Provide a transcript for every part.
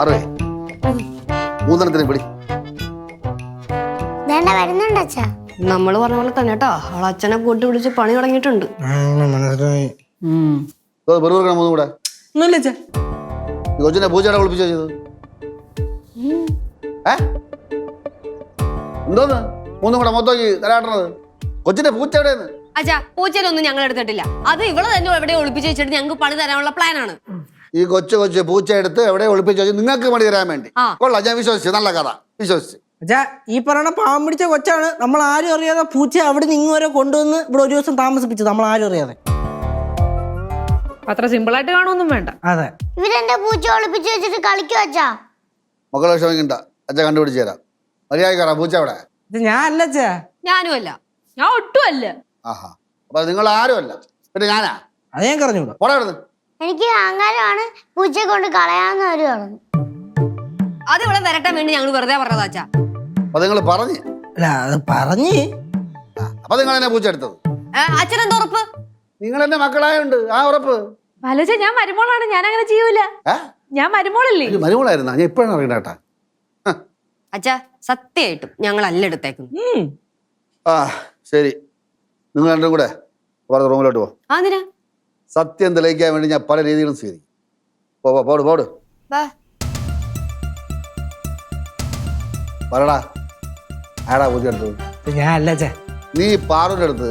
ആറേ മൂന്നെണ്ണത്തിന് പിടി വേണ്ട വരുന്നുണ്ട് അച്ഛാ? നമ്മൾ പറഞ്ഞ പോലെ തന്നെ കേട്ടോ. അവൾ അച്ഛനെ കൂട്ടി പിടിച്ച് പണി തുടങ്ങിയിട്ടുണ്ട്. മനസ്സിലായി. കൂടെ ചെയ്തത്? എന്തോന്ന്? മൂന്നും കൂടെ മൊത്തം തരാട്ടണത്. കൊച്ചിന്റെ പൂച്ച എവിടെയെന്ന്? അച്ഛാ പൂച്ചയിലൊന്നും ഞങ്ങൾ എടുത്തിട്ടില്ല. അത് ഇവൾ തന്നെ എവിടെ ഒളിപ്പിച്ചു വെച്ചിട്ട് ഞങ്ങൾക്ക് പണി തരാനുള്ള പ്ലാനാണ് ഈ കൊച്ചു കൊച്ചു പൂച്ച എടുത്ത് എവിടെ ഒളിപ്പിച്ചു വെച്ച് നിങ്ങൾക്ക് മണി തരാൻ വേണ്ടി. കൊള്ളാം ഞാൻ വിശ്വസിച്ചു നല്ല കഥ വിശ്വസിച്ചു. അച്ഛാ ഈ പറയണ പാവം പിടിച്ച കൊച്ചാണ് നമ്മൾ ആരും അറിയാതെ പൂച്ച അവിടെ നിന്ന് ഇങ്ങ് വരെ കൊണ്ടുവന്ന് ഇവിടെ ഒരു ദിവസം താമസിപ്പിച്ചു നമ്മൾ ആരും അറിയാതെ. അത്ര സിമ്പിൾ ആയിട്ട് കാണുമൊന്നും വേണ്ട. അതെ. ഇവരെന്റെ പൂച്ച ഒളിപ്പിച്ചു വെച്ചിട്ട് കളിക്കോ അച്ഛാ? മക്കളെ ക്ഷമിക്കണ്ട അച്ഛാ കണ്ടുപിടിച്ചു തരാം. മര്യാദ പൂച്ച അവിടെ ഇത് ഞാൻ അല്ല അച്ഛാ. ഞാനും അല്ല. ഞാൻ ഒട്ടും അല്ല ആഹാ. അപ്പൊ നിങ്ങൾ ആരും അല്ല. പിന്നെ ഞാനാ? അത് ഞാൻ കറഞ്ഞൂടാ പോടാ ഇവിടുന്ന്. എനിക്ക് അങ്ങനെയാണ് പൂച്ചയെ കൊണ്ട് കളയാന്ന് അവർ പറഞ്ഞു അത് ഇവിടെ വരട്ടാൻ വേണ്ടി ഞങ്ങൾ വെറുതെ പറഞ്ഞതാ അച്ഛാ. അപ്പൊ നിങ്ങൾ പറഞ്ഞ്. അല്ല അത് പറഞ്ഞ്. ആ, അപ്പൊ നിങ്ങൾ എന്നെ പൂച്ച എടുത്തത്? അച്ഛൻ അച്ഛനെന്താ ഉറപ്പ്? നിങ്ങൾ എന്റെ മക്കളായുണ്ട് ആ ഉറപ്പ്? വലച്ച ഞാൻ മരുമോളാണ് ഞാൻ അങ്ങനെ ചെയ്യൂല. ഏ? ഞാൻ മരുമോളല്ലേ? ഇത് മരുമോളായിരുന്നാ? ഞാൻ ഇപ്പോഴാണ് അറിയണ്ട കേട്ടാ. അച്ഛാ സത്യമായിട്ടും ഞങ്ങൾ അല്ല എടുത്തേക്കുന്നു ഉം. ആ ശരി. നിങ്ങൾ രണ്ടും കൂടെ വേറെ റൂമിലോട്ട് പോ. അതിനാ സത്യം തെളിയിക്കാൻ വേണ്ടി ഞാൻ പല രീതികളും സ്വീകരിക്കും. പോ പോ, പോട് പോട്. വാ. പറടാ. ആടാ പൂച്ച എടുത്തത് ഞാനല്ല ഞാൻ അല്ല നീ പാറുവിന്റെ അടുത്ത്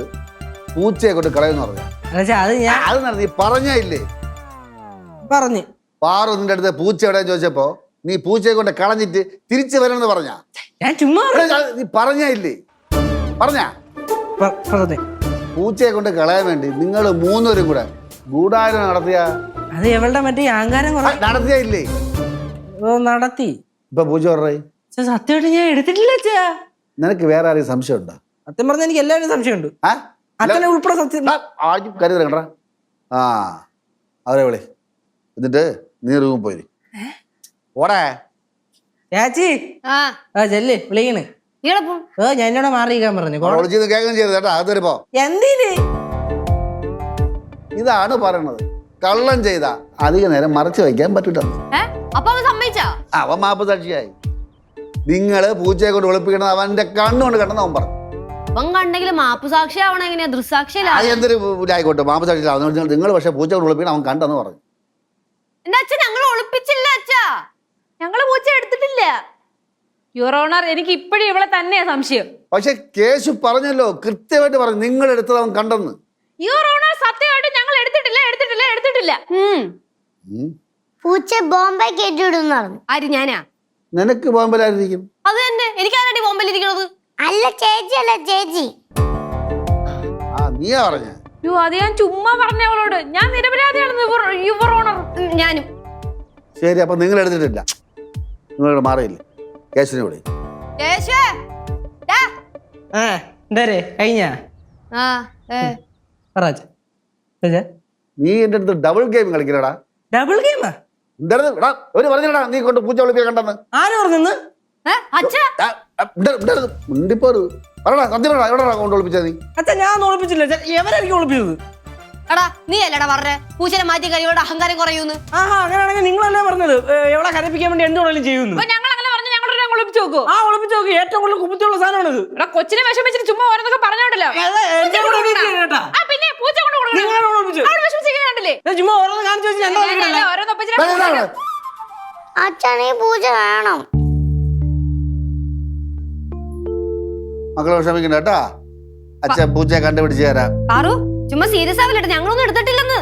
പൂച്ചയെ കൊണ്ട് കളയെന്ന് പറഞ്ഞു. അല്ല അത് ഞാൻ അത് നട- നീ പറഞ്ഞേ ഇല്ലേ? പറഞ്ഞ്. പാറു നിന്റെ അടുത്ത് പൂച്ച എവിടെയെന്ന് ചോദിച്ചപ്പോ നീ പൂച്ചയെ കൊണ്ട് കളഞ്ഞിട്ട് തിരിച്ചു വരണമെന്ന് പറഞ്ഞ. ഞാൻ ചുമ്മാ പറഞ്ഞു. നീ പറഞ്ഞേ ഇല്ലേ? പറഞ്ഞ്. പൂച്ചയെ കൊണ്ട് കളയാൻ വേണ്ടി നിങ്ങൾ മൂന്നുപേരും കൂടെ ഗൂഢാലോചന നടത്തിയ? അത് എവളുടെ മറ്റേ അഹങ്കാരം നടത്തിയില്ലേ നടത്തിയ ഇല്ലേ ഓ, നടത്തി. ഇപ്പൊ പൂജ പറഞ്ഞേ? സത്യമായിട്ട് ഞാൻ എടുത്തിട്ടില്ല അച്ഛാ നിനക്ക് വേറെ ആരെയും സംശയം ഉണ്ടോ സത്യം പറഞ്ഞ എനിക്ക് എല്ലാവരും സംശയമുണ്ട്. ഉണ്ട് അച്ഛനെ ഉൾപ്പെടെ സത്യം ആദ്യം കരുതല കണ്ട? ആ അവരെ വിളി. എന്നിട്ട് നീ റൂമിൽ പോയി ഓടേ. ചേച്ചി ആ. ചെല്ല് വിളിക്കണ്. ഞാൻ എന്നോട് മാറിയിരിക്കാൻ പറഞ്ഞു. കേൾക്കുകയും ചെയ്തു. കേട്ടോ അത് വരുമ്പോ എന്തിന്? ഇതാണ് പറയണത്. കള്ളം ചെയ്ത അധിക നേരം മറച്ചു വയ്ക്കാൻ പറ്റില്ലെന്ന് അവൻ മാപ്പ് സാക്ഷിയായി. നിങ്ങൾ പൂച്ചയെ കൊണ്ട് ഒളിപ്പിക്കണത് അവന്റെ കണ്ണുകൊണ്ട് കണ്ടെന്ന് അവൻ പറഞ്ഞു. എന്തൊരു ആയിക്കോട്ടെ മാപ്പ് സാക്ഷിയില്ല. നിങ്ങൾ പക്ഷെ പൂച്ച കൊണ്ട് ഒളിപ്പിക്കണം അവൻ കണ്ടെന്ന് പറഞ്ഞു. ഞങ്ങൾ ഒളിപ്പിച്ചില്ല അച്ഛാ. ഞങ്ങൾ പൂച്ച എടുത്തിട്ടില്ല. യുറോണർ എനിക്ക് ഇപ്പോഴും ഇവളെ തന്നെയാ സംശയം. പക്ഷെ കേശു പറഞ്ഞല്ലോ കൃത്യമായിട്ട് പറഞ്ഞു നിങ്ങൾ എടുത്തത് അവൻ കണ്ടെന്ന്. യുറോണർ സത്യമായിട്ട് എടുത്തിട്ടില്ല എടുത്തിട്ടില്ല എടുത്തിട്ടില്ല. പൂച്ച ബോംബെ കേട്ടിടുന്നു പറഞ്ഞു. ആര് ഞാനാ? നിനക്ക് പോകുമ്പോഴായിരിക്കും അത് തന്നെ. എനിക്കാരടി ബോംബെലിരിക്കണത് അല്ല ചേച്ചി അല്ല ചേച്ചി. ആ നീയാ പറഞ്ഞ. അത് ഞാൻ ചുമ്മാ പറഞ്ഞ അവളോട്. ഞാൻ നിരപരാധിയാണെന്ന് യുവർ- യുവർ ഓണർ. ഞാനും. ശരി അപ്പൊ നിങ്ങൾ എടുത്തിട്ടില്ല. നിങ്ങൾ മാറിയില്ല. കേശുവിനെ വിളി. കേശു. ആ എന്താരേ കഴിഞ്ഞ? ആ ഏ. നീ എന്റെ അടുത്ത് ഡബിൾ ഗെയിം കളിക്കലടാ ഡബിൾ ഗെയിം എന്തായിരുന്നു എടാ ഒരു പറഞ്ഞടാ നീ കൊണ്ട് പൂച്ച ഒളിപ്പിക്കാൻ കണ്ടെന്ന്. ആര് പറഞ്ഞു മിണ്ടിപ്പോരു. പറടാ സത്യം പറടാ എവിടെടാ കൊണ്ട് ഒളിപ്പിച്ചത് നീ? അച്ഛാ ഞാൻ ഒളിപ്പിച്ചില്ല. അച്ഛാ, എവരായിരിക്കും ഒളിപ്പിച്ചത്? എടാ നീ അല്ലടാ പറഞ്ഞേ. പൂച്ചനെ മാറ്റി കഴിയോടെ അഹങ്കാരം കുറയൂന്ന്. ആഹാ അങ്ങനെയാണെങ്കിൽ നിങ്ങളല്ലേ പറഞ്ഞത്. എവിടെ കരപ്പിക്കാൻ വേണ്ടി എന്ത് വേണേലും ചെയ്യുന്നു. ഞങ്ങൾ അങ്ങനെ പറഞ്ഞു ഞങ്ങളൊരു ഞങ്ങൾ ഒളിപ്പിച്ചു നോക്കൂ ആ ഒളിപ്പിച്ച് നോക്കി ഏറ്റവും കൂടുതൽ കുപ്പത്തിയുള്ള സാധനമാണിത്. എടാ കൊച്ചിനെ വിഷമിച്ചിട്ട് ചുമ്മാ ഓരോന്നൊക്കെ പറഞ്ഞോണ്ടല്ലോ. പിന്നെ പൂച്ച കൊണ്ട് കൊടുക്കണം. നിങ്ങളാണ് ഞാൻ ചുമ്മാ ഓരോന്ന് കാണിച്ചു വെച്ച്. അച്ഛൻ ഈ പൂച്ച വേണം മക്കളെ വിഷമിക്കണ്ട കേട്ടാ. അച്ഛൻ പൂച്ചയെ കണ്ടുപിടിച്ച് തരാം. പാറു ചുമ്മാ സീരിയസ് ആവില്ലട്ടെ. ഞങ്ങളൊന്നും എടുത്തിട്ടില്ലെന്ന്.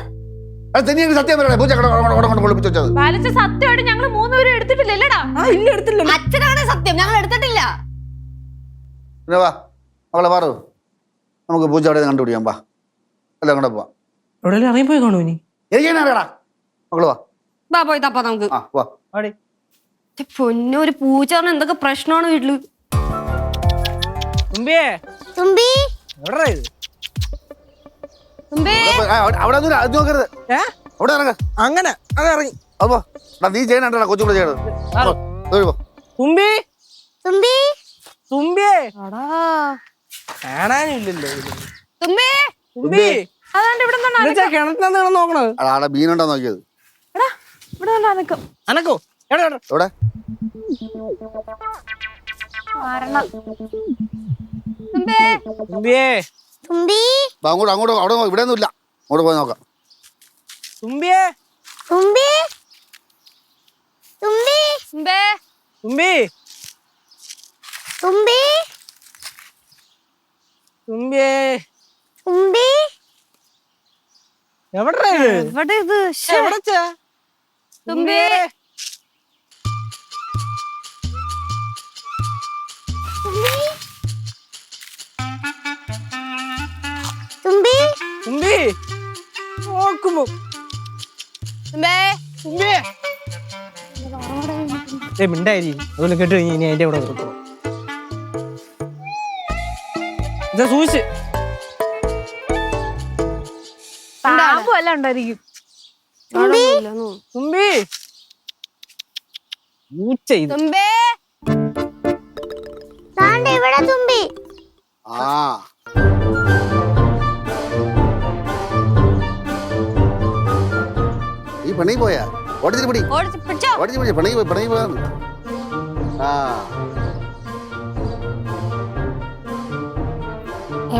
അത് തന്നെയാണ് സത്യം പറയണേ പൂജ കൊണ്ട് കൊണ്ട് കൊണ്ട് കൊണ്ട് ഒളിപ്പിച്ച് വെച്ചത്. പാലിച്ച സത്യമായിട്ട് ഞങ്ങൾ മൂന്നുപേരും എടുത്തിട്ടില്ലല്ലേടാ? ആ ഇല്ല എടുത്തില്ല അച്ഛനാണ് സത്യം. ഞങ്ങൾ എടുത്തിട്ടില്ല. പിന്നെ വാ മക്കളെ നമുക്ക് പൂജ അവിടെ കണ്ടുപിടിക്കാം വാ. എല്ലാം അങ്ങോട്ട് പോവാം. എവിടെയെങ്കിലും ഇറങ്ങിപ്പോയി കാണൂ ഇനി? എനിക്കാണ് അറിയടാ മകൾ വാ. വാ പോയി തപ്പാ നമുക്ക്. ആ വാ. ആടി ഛെ, പൊന്നോ ഒരു പൂച്ച പറഞ്ഞ എന്തൊക്കെ പ്രശ്നമാണ് വീട്ടിൽ? തുമ്പിയേ. തുമ്പി. എവിടെ ഇത്? തുമ്പേ. അവിടെ പോയി- ആ, അവിടെ- അവിടെ ഒന്നും അത് നോക്കരുത്. ഏ? അവിടെ ഇറങ്ങ. അങ്ങനെ അത് ഇറങ്ങി അപ്പോ നീ ചെയ്യണ കൊച്ചു കൂടെ ചെയ്യണത്? പോ, പോ. തുമ്പി. തുമ്പി. തുമ്പിയേ. കാണാനില്ലല്ലോ ഇത്. തുമ്പേ. തുമ്പി. അതാണ്ട് ഇവിടെ നിന്നാണ് എന്നുവെച്ചാ കിണറ്റിനകത്ത് കിടന്ന് നോക്കണത്? അവിടെ ആടെ മീനുണ്ടോ നോക്കിയത്? എടാ ഇവിടെ അനക്കം. അനക്കോ? എടാ എടാ എവിടെ? കാരണം തുമ്പേ. തുമ്പിയേ. തുമ്പി. അങ്ങോട്ട് അങ്ങോട്ട് അവിടെ ഇവിടെ ഒന്നും ഇല്ല. അങ്ങോട്ട് പോയി നോക്കാം. തുമ്പിയേ. തുമ്പി. തുമ്പി. തുമ്പേ. തുമ്പി. തുമ്പി. തുമ്പിയേ. തുമ്പി. എവിടെ എവിടെ ഇത്. എവിടെ തുമ്പി. തുമ്പി. തുമ്പി. നോക്കുമ്പോ തുമ്പേ. തുമ്പിയേ ഏ മിണ്ടായി അതുപോലെ കേട്ട് കഴിഞ്ഞ് ഇനി അതിന്റെ കൂടെ ഇതാ സൂക്ഷിച്ച് പാമ്പ് വല്ല ഉണ്ടായിരിക്കും. തുമ്പി. പൂച്ച ഇത്. തുമ്പേ. താണ്ട് ഇവിടെ തുമ്പി. ആ. ഈ പണി പോയാ? ഓടിച്ചിട്ട് പിടി. ഓടിച്ച് പിടിച്ചോ. ഓടിച്ച് പിടി. പണി പോയി പണി പോയാ. ആ.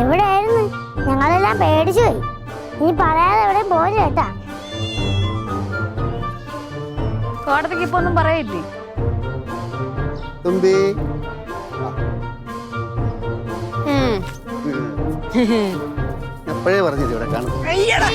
എവിടെയായിരുന്നു? ഞങ്ങളെല്ലാം പേടിച്ചു പോയി. നീ പറയാതെ എവിടെ പോയില്ല കേട്ടാ. കോടതിക്ക് ഇപ്പൊ ഒന്നും പറയില്ലേ? തുമ്പി. എപ്പോഴേ പറഞ്ഞില്ല ഇവിടെ കാണും അയ്യടാ.